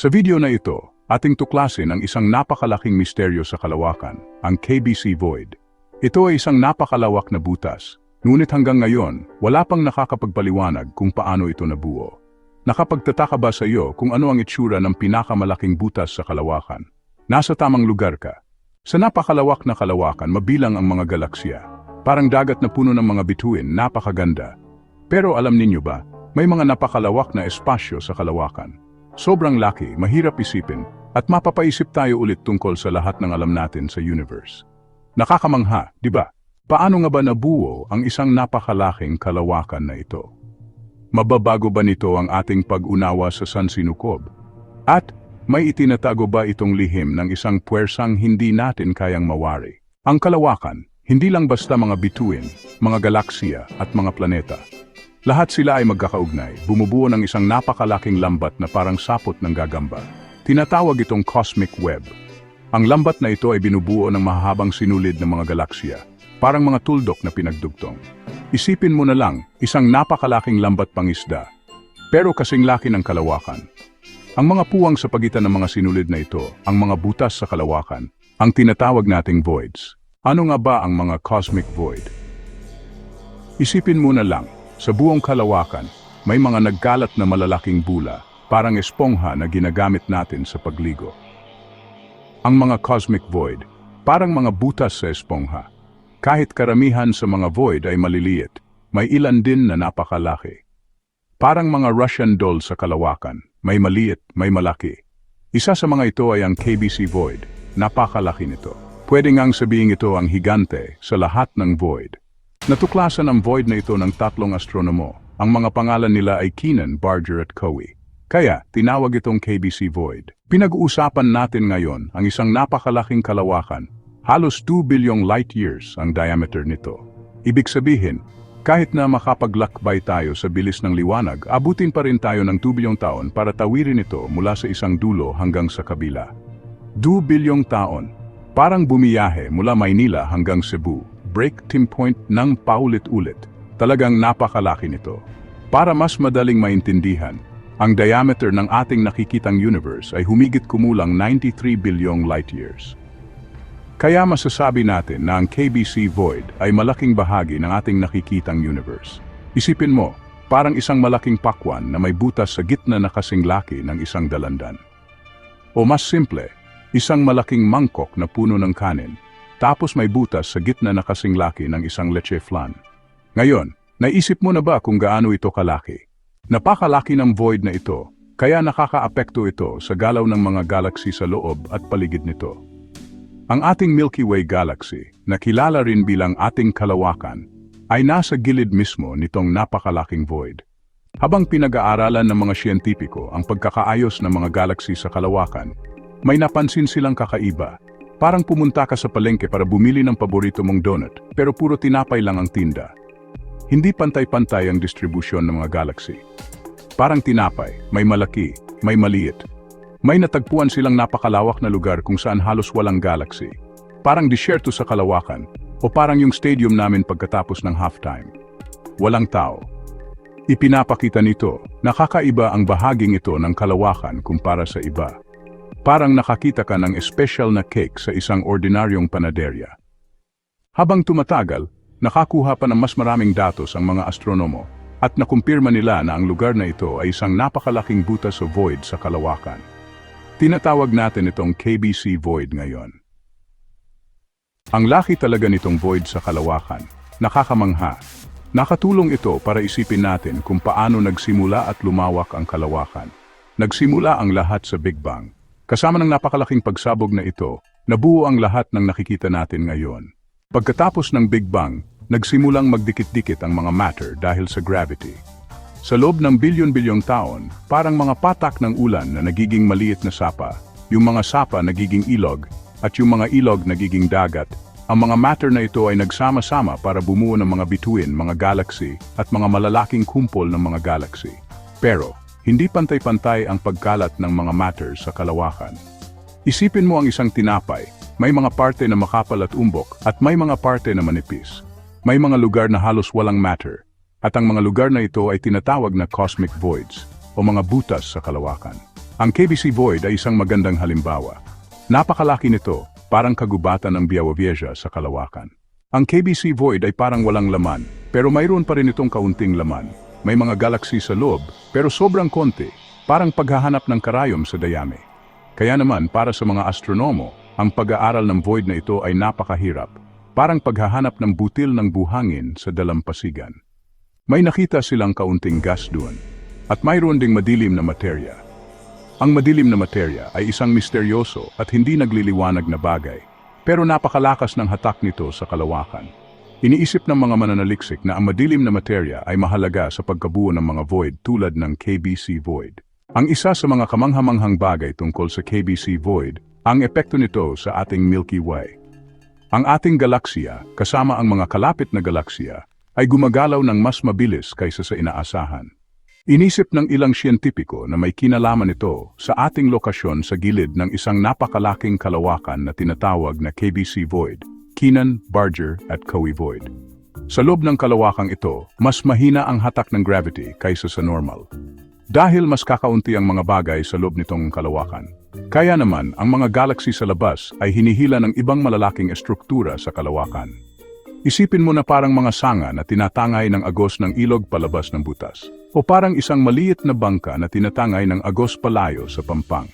Sa video na ito, ating tuklasin ang isang napakalaking misteryo sa kalawakan, ang KBC Void. Ito ay isang napakalawak na butas, ngunit hanggang ngayon, wala pang nakakapagpaliwanag kung paano ito nabuo. Nakapagtataka ba sa iyo kung ano ang itsura ng pinakamalaking butas sa kalawakan? Nasa tamang lugar ka. Sa napakalawak na kalawakan, mabilang ang mga galaksya. Parang dagat na puno ng mga bituin, napakaganda. Pero alam ninyo ba, may mga napakalawak na espasyo sa kalawakan. Sobrang laki, mahirap isipin, at mapapaisip tayo ulit tungkol sa lahat ng alam natin sa universe. Nakakamangha, di ba? Paano nga ba nabuo ang isang napakalaking kalawakan na ito? Mababago ba nito ang ating pag-unawa sa sansinukob? At may itinatago ba itong lihim ng isang puwersang hindi natin kayang mawari? Ang kalawakan, hindi lang basta mga bituin, mga galaksiya at mga planeta. Lahat sila ay magkakaugnay, bumubuo ng isang napakalaking lambat na parang sapot ng gagamba. Tinatawag itong cosmic web. Ang lambat na ito ay binubuo ng mahahabang sinulid ng mga galaksya, parang mga tuldok na pinagdugtong. Isipin mo na lang, isang napakalaking lambat pangisda, pero kasing laki ng kalawakan. Ang mga puwang sa pagitan ng mga sinulid na ito, ang mga butas sa kalawakan, ang tinatawag nating voids. Ano nga ba ang mga cosmic void? Isipin mo na lang, sa buong kalawakan, may mga nagkalat na malalaking bula, parang espongha na ginagamit natin sa pagligo. Ang mga cosmic void, parang mga butas sa espongha. Kahit karamihan sa mga void ay maliliit, may ilan din na napakalaki. Parang mga Russian doll sa kalawakan, may maliit, may malaki. Isa sa mga ito ay ang KBC Void, napakalaki nito. Pwede ngang sabihin ito ang higante sa lahat ng void. Natuklasan ang void na ito ng tatlong astronomo. Ang mga pangalan nila ay Keenan, Barger at Cowie. Kaya, tinawag itong KBC Void. Pinag-uusapan natin ngayon ang isang napakalaking kalawakan. Halos 2 bilyong light years ang diameter nito. Ibig sabihin, kahit na makapaglakbay tayo sa bilis ng liwanag, abutin pa rin tayo ng 2 bilyong taon para tawirin ito mula sa isang dulo hanggang sa kabila. 2 bilyong taon, parang bumiyahe mula Maynila hanggang Cebu, break team point ng paulit-ulit. Talagang napakalaki nito. Para mas madaling maintindihan, ang diameter ng ating nakikitang universe ay humigit kumulang 93 bilyong light years. Kaya masasabi natin na ang KBC Void ay malaking bahagi ng ating nakikitang universe. Isipin mo, parang isang malaking pakwan na may butas sa gitna na kasing laki ng isang dalandan. O mas simple, isang malaking mangkok na puno ng kanin, tapos may butas sa gitna na kasing laki ng isang leche flan. Ngayon, naisip mo na ba kung gaano ito kalaki? Napakalaki ng void na ito, kaya nakakaapekto ito sa galaw ng mga galaxy sa loob at paligid nito. Ang ating Milky Way galaxy, na kilala rin bilang ating kalawakan, ay nasa gilid mismo nitong napakalaking void. Habang pinag-aaralan ng mga siyentipiko ang pagkakaayos ng mga galaxy sa kalawakan, may napansin silang kakaiba. Parang pumunta ka sa palengke para bumili ng paborito mong donut, pero puro tinapay lang ang tinda. Hindi pantay-pantay ang distribusyon ng mga galaxy. Parang tinapay, may malaki, may maliit, may natagpuan silang napakalawak na lugar kung saan halos walang galaxy. Parang disyerto sa kalawakan, o parang yung stadium namin pagkatapos ng halftime. Walang tao. Ipinapakita nito, nakakaiba ang bahaging ito ng kalawakan kumpara sa iba. Parang nakakita ka ng espesyal na cake sa isang ordinaryong panaderya. Habang tumatagal, nakakuha pa ng mas maraming datos ang mga astronomo at nakumpirma nila na ang lugar na ito ay isang napakalaking butas o void sa kalawakan. Tinatawag natin itong KBC Void ngayon. Ang laki talaga nitong void sa kalawakan, nakakamangha. Nakatulong ito para isipin natin kung paano nagsimula at lumawak ang kalawakan. Nagsimula ang lahat sa Big Bang. Kasama ng napakalaking pagsabog na ito, nabuo ang lahat ng nakikita natin ngayon. Pagkatapos ng Big Bang, nagsimulang magdikit-dikit ang mga matter dahil sa gravity. Sa loob ng bilyon-bilyong taon, parang mga patak ng ulan na nagiging maliit na sapa, yung mga sapa nagiging ilog, at yung mga ilog nagiging dagat, ang mga matter na ito ay nagsama-sama para bumuo ng mga bituin, mga galaxy, at mga malalaking kumpol ng mga galaxy. Pero, hindi pantay-pantay ang pagkalat ng mga matter sa kalawakan. Isipin mo ang isang tinapay, may mga parte na makapal at umbok, at may mga parte na manipis. May mga lugar na halos walang matter, at ang mga lugar na ito ay tinatawag na cosmic voids o mga butas sa kalawakan. Ang KBC Void ay isang magandang halimbawa. Napakalaki nito, parang kagubatan ng Biawavieja sa kalawakan. Ang KBC Void ay parang walang laman, pero mayroon pa rin itong kaunting laman. May mga galaxy sa loob, pero sobrang konti, parang paghahanap ng karayom sa dayami. Kaya naman para sa mga astronomo, ang pag-aaral ng void na ito ay napakahirap, parang paghahanap ng butil ng buhangin sa dalampasigan. May nakita silang kaunting gas doon, at mayroon ding madilim na materya. Ang madilim na materya ay isang misteryoso at hindi nagliliwanag na bagay, pero napakalakas ng hatak nito sa kalawakan. Iniisip ng mga mananaliksik na ang madilim na materya ay mahalaga sa pagkabuo ng mga void tulad ng KBC void. Ang isa sa mga kamanghamanghang bagay tungkol sa KBC void, ang epekto nito sa ating Milky Way. Ang ating galaksya, kasama ang mga kalapit na galaksya, ay gumagalaw ng mas mabilis kaysa sa inaasahan. Inisip ng ilang siyentipiko na may kinalaman ito sa ating lokasyon sa gilid ng isang napakalaking kalawakan na tinatawag na KBC Void, Keenan, Barger at Coe Void. Sa loob ng kalawakang ito, mas mahina ang hatak ng gravity kaysa sa normal. Dahil mas kakaunti ang mga bagay sa loob nitong kalawakan. Kaya naman, ang mga galaxy sa labas ay hinihila ng ibang malalaking estruktura sa kalawakan. Isipin mo na parang mga sanga na tinatangay ng agos ng ilog palabas ng butas. O parang isang maliit na bangka na tinatangay ng agos palayo sa pampang.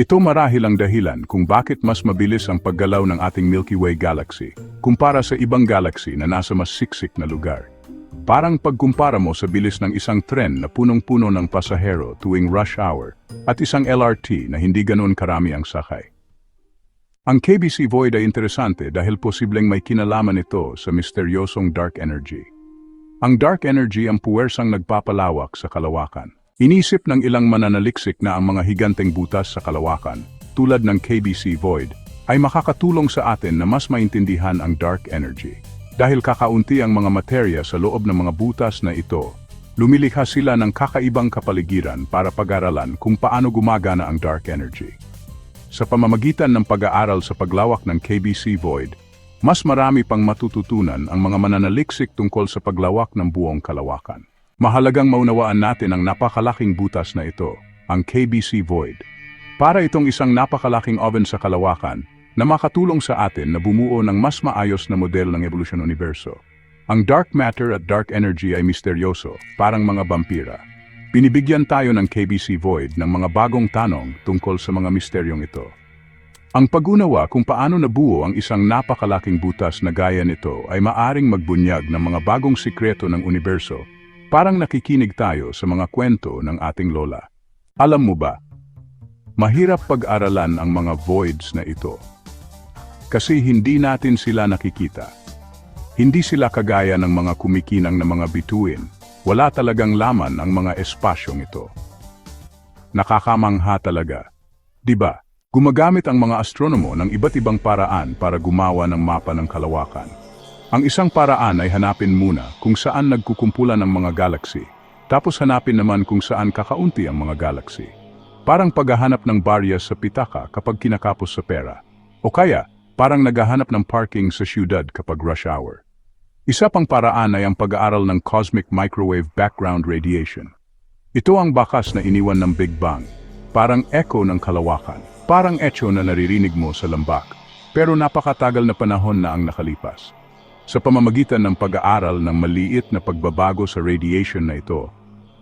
Ito marahil ang dahilan kung bakit mas mabilis ang paggalaw ng ating Milky Way galaxy kumpara sa ibang galaxy na nasa mas siksik na lugar. Parang pagkumpara mo sa bilis ng isang tren na punong-puno ng pasahero tuwing rush hour at isang LRT na hindi ganoon karami ang sakay. Ang KBC Void ay interesante dahil posibleng may kinalaman ito sa misteryosong dark energy. Ang dark energy ang puwersang nagpapalawak sa kalawakan. Inisip ng ilang mananaliksik na ang mga higanteng butas sa kalawakan, tulad ng KBC Void, ay makakatulong sa atin na mas maintindihan ang dark energy. Dahil kakaunti ang mga materya sa loob ng mga butas na ito, lumilikha sila ng kakaibang kapaligiran para pag-aralan kung paano gumagana ang dark energy. Sa pamamagitan ng pag-aaral sa paglawak ng KBC Void, mas marami pang matututunan ang mga mananaliksik tungkol sa paglawak ng buong kalawakan. Mahalagang maunawaan natin ang napakalaking butas na ito, ang KBC Void. Para itong isang napakalaking oven sa kalawakan na makatulong sa atin na bumuo ng mas maayos na model ng evolusyon universo. Ang dark matter at dark energy ay misteryoso, parang mga vampira. Binibigyan tayo ng KBC Void ng mga bagong tanong tungkol sa mga misteryong ito. Ang pag-unawa kung paano nabuo ang isang napakalaking butas na gaya nito ay maaring magbunyag ng mga bagong sikreto ng universo, parang nakikinig tayo sa mga kwento ng ating lola. Alam mo ba, mahirap pag-aralan ang mga voids na ito. Kasi hindi natin sila nakikita. Hindi sila kagaya ng mga kumikinang na mga bituin, wala talagang laman ang mga espasyong ito. Nakakamangha talaga. 'Di ba? Gumagamit ang mga astronomo ng iba't ibang paraan para gumawa ng mapa ng kalawakan. Ang isang paraan ay hanapin muna kung saan nagkukumpulan ang mga galaxy, tapos hanapin naman kung saan kakaunti ang mga galaxy. Parang paghahanap ng barya sa pitaka kapag kinakapos sa pera. O kaya, parang naghahanap ng parking sa syudad kapag rush hour. Isa pang paraan ay ang pag-aaral ng cosmic microwave background radiation. Ito ang bakas na iniwan ng Big Bang, parang echo ng kalawakan, parang echo na naririnig mo sa lambak, pero napakatagal na panahon na ang nakalipas. Sa pamamagitan ng pag-aaral ng maliit na pagbabago sa radiation na ito,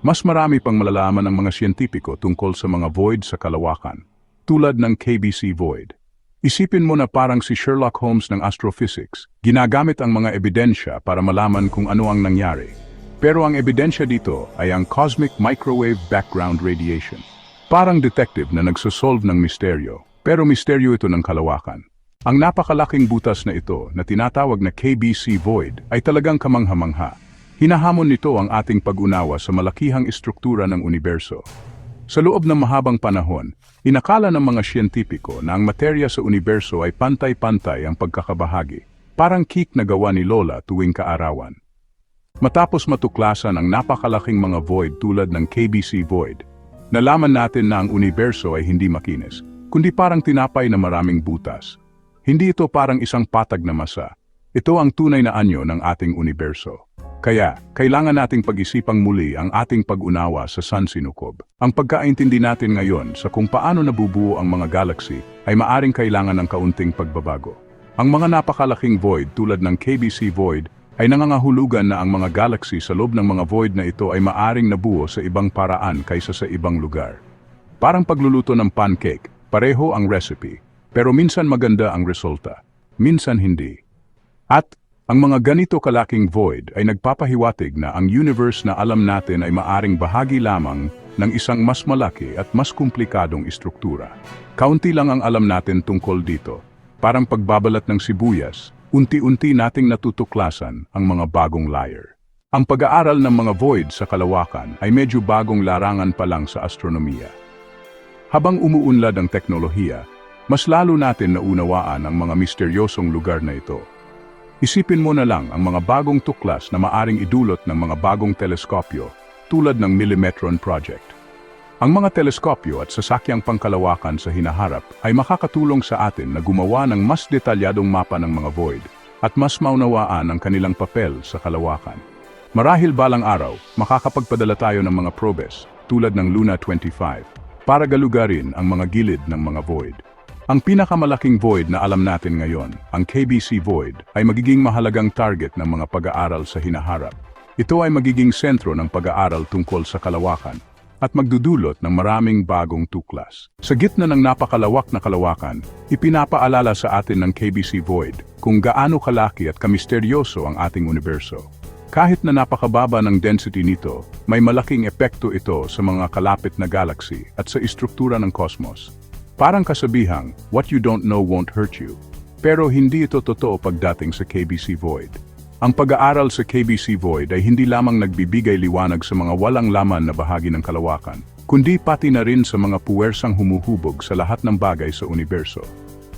mas marami pang malalaman ng mga siyentipiko tungkol sa mga void sa kalawakan, tulad ng KBC void. Isipin mo na parang si Sherlock Holmes ng astrophysics, ginagamit ang mga ebidensya para malaman kung ano ang nangyari. Pero ang ebidensya dito ay ang cosmic microwave background radiation. Parang detective na nagsosolve ng misteryo, pero misteryo ito ng kalawakan. Ang napakalaking butas na ito na tinatawag na KBC Void ay talagang kamangha-mangha. Hinahamon nito ang ating pag-unawa sa malakihang estruktura ng universo. Sa loob ng mahabang panahon, inakala ng mga siyentipiko na ang materya sa universo ay pantay-pantay ang pagkakabahagi, parang cake na gawa ni Lola tuwing kaarawan. Matapos matuklasan ang napakalaking mga void tulad ng KBC Void, nalaman natin na ang universo ay hindi makinis, kundi parang tinapay na maraming butas. Hindi ito parang isang patag na masa. Ito ang tunay na anyo ng ating universo. Kaya, kailangan nating pag-isipang muli ang ating pag-unawa sa Sun Sinukob. Ang pagkaintindi natin ngayon sa kung paano nabubuo ang mga galaxy ay maaring kailangan ng kaunting pagbabago. Ang mga napakalaking void tulad ng KBC void ay nangangahulugan na ang mga galaxy sa loob ng mga void na ito ay maaring nabuo sa ibang paraan kaysa sa ibang lugar. Parang pagluluto ng pancake, pareho ang recipe, pero minsan maganda ang resulta, minsan hindi. At ang mga ganito kalaking void ay nagpapahiwatig na ang universe na alam natin ay maaring bahagi lamang ng isang mas malaki at mas komplikadong istruktura. Kaunti lang ang alam natin tungkol dito. Parang pagbabalat ng sibuyas, unti-unti nating natutuklasan ang mga bagong layer. Ang pag-aaral ng mga void sa kalawakan ay medyo bagong larangan pa lang sa astronomiya. Habang umuunlad ang teknolohiya, mas lalo natin naunawaan ang mga misteryosong lugar na ito. Isipin mo na lang ang mga bagong tuklas na maaring idulot ng mga bagong teleskopyo tulad ng Millimetron Project. Ang mga teleskopyo at sasakyang pangkalawakan sa hinaharap ay makakatulong sa atin na gumawa ng mas detalyadong mapa ng mga void at mas maunawaan ang kanilang papel sa kalawakan. Marahil balang araw, makakapagpadala tayo ng mga probes tulad ng Luna 25 para galugarin ang mga gilid ng mga void. Ang pinakamalaking void na alam natin ngayon, ang KBC void, ay magiging mahalagang target ng mga pag-aaral sa hinaharap. Ito ay magiging sentro ng pag-aaral tungkol sa kalawakan at magdudulot ng maraming bagong tuklas. Sa gitna ng napakalawak na kalawakan, ipinapaalala sa atin ng KBC void kung gaano kalaki at kamisteryoso ang ating universo. Kahit na napakababa ng density nito, may malaking epekto ito sa mga kalapit na galaxy at sa istruktura ng cosmos. Parang kasabihang, what you don't know won't hurt you. Pero hindi ito totoo pagdating sa KBC Void. Ang pag-aaral sa KBC Void ay hindi lamang nagbibigay liwanag sa mga walang laman na bahagi ng kalawakan, kundi pati na rin sa mga puwersang humuhubog sa lahat ng bagay sa universo.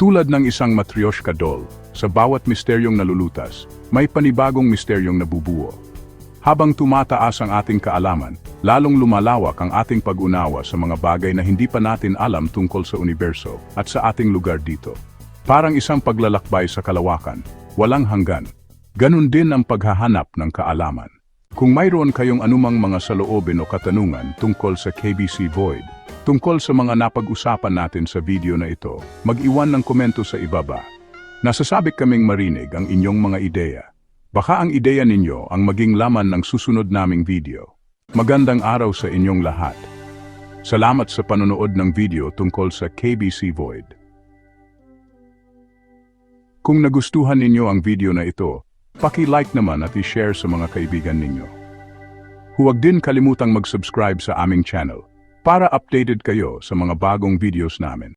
Tulad ng isang matryoshka doll, sa bawat misteryong nalulutas, may panibagong misteryong nabubuo. Habang tumataas ang ating kaalaman, lalong lumalawak ang ating pag-unawa sa mga bagay na hindi pa natin alam tungkol sa universo at sa ating lugar dito. Parang isang paglalakbay sa kalawakan, walang hanggan. Ganun din ang paghahanap ng kaalaman. Kung mayroon kayong anumang mga saloobin o katanungan tungkol sa KBC Void, tungkol sa mga napag-usapan natin sa video na ito, mag-iwan ng komento sa ibaba. Nasasabik kaming marinig ang inyong mga ideya. Baka ang ideya ninyo ang maging laman ng susunod naming video. Magandang araw sa inyong lahat. Salamat sa panonood ng video tungkol sa KBC Void. Kung nagustuhan ninyo ang video na ito, paki-like naman at i-share sa mga kaibigan ninyo. Huwag din kalimutang mag-subscribe sa aming channel para updated kayo sa mga bagong videos namin.